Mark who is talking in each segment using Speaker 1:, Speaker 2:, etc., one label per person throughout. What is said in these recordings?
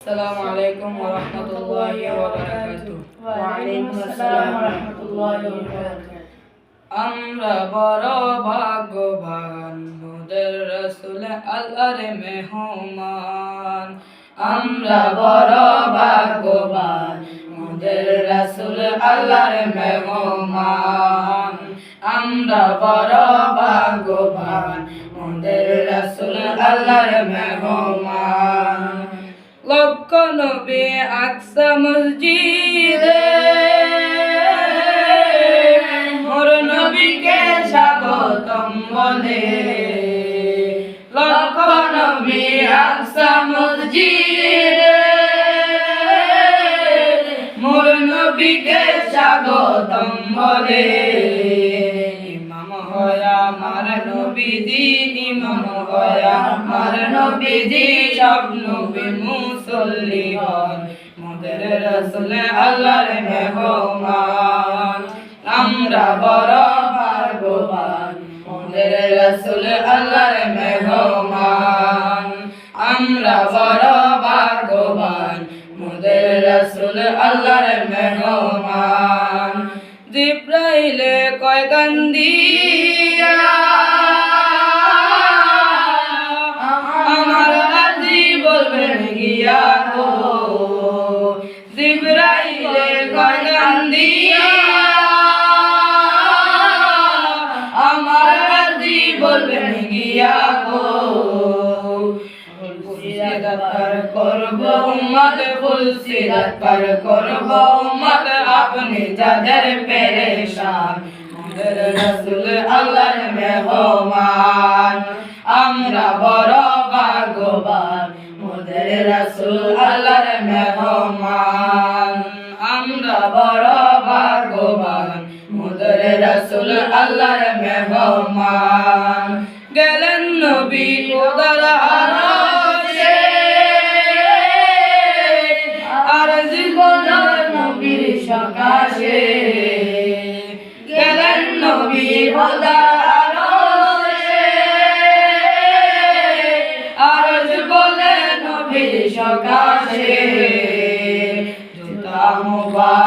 Speaker 1: السلام عليكم ورحمة الله وبركاته
Speaker 2: ওয়ালাইকুম আসসালাম রহমতুল্লাহি ওয়া বারাকাতুহু
Speaker 1: আমরা বড় ভাগ্যবান মোদের রসুল আল্লাহর মেহমান আমরা বড় ভাগ্যবান মোদের রসুল আল্লাহর মেহমান আমরা বড় ভাগ্যবান মোদের রসুল আল্লাহর মেহমান লক্ষ নবী আকসা মসজিদে। মোর নবীকে স্বাগতম বলে। লক্ষ নবী আকসা মসজিদে। মোর নবীকে স্বাগতম বলে। ইমাম হয়া আমার নবীজি, ইমাম হয়া আমার নবীজি সব নবী মুসল্লি হন। মোদের রসুল আল্লাহর মেহমান। আমরা বড় ভাগ্যবান। মোদের রসুল আল্লাহর মেহমান। আমরা বড় ভাগ্যবান। মোদের রসুল আল্লাহর মেহমান। জিব্রাইলে কয় কান্দিয়া কান্দিয়া আমার আজি বলবেন গিয়া গো। করব উম্মত ফুল সিরাত পার করব উম্মত, আপনি যাদের পেরেশান রাসূল মেহমান। আমরা রাসূল আল্লাহর মেহমান। গেলেন নবী খোদার আরশে আর জীবন নবীর সকাশে। গেলেন নবী সকাশে। জুতা জুতা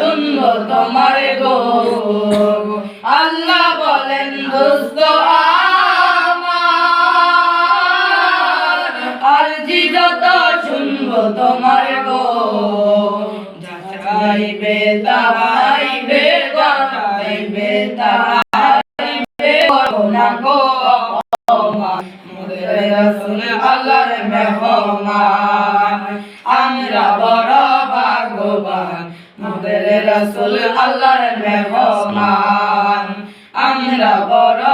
Speaker 1: সুন্দর তোমার গো। আল্লাহ বলেন, দোস্ত আর যত সুন্দর তোমার গো। যাচাইবে তাইবে যাচাইবে তাইবে না গো মোদের রাসূল আল্লাহর মেহমান। মোদের রসুল আল্লাহর মেহমান। আমরা বড়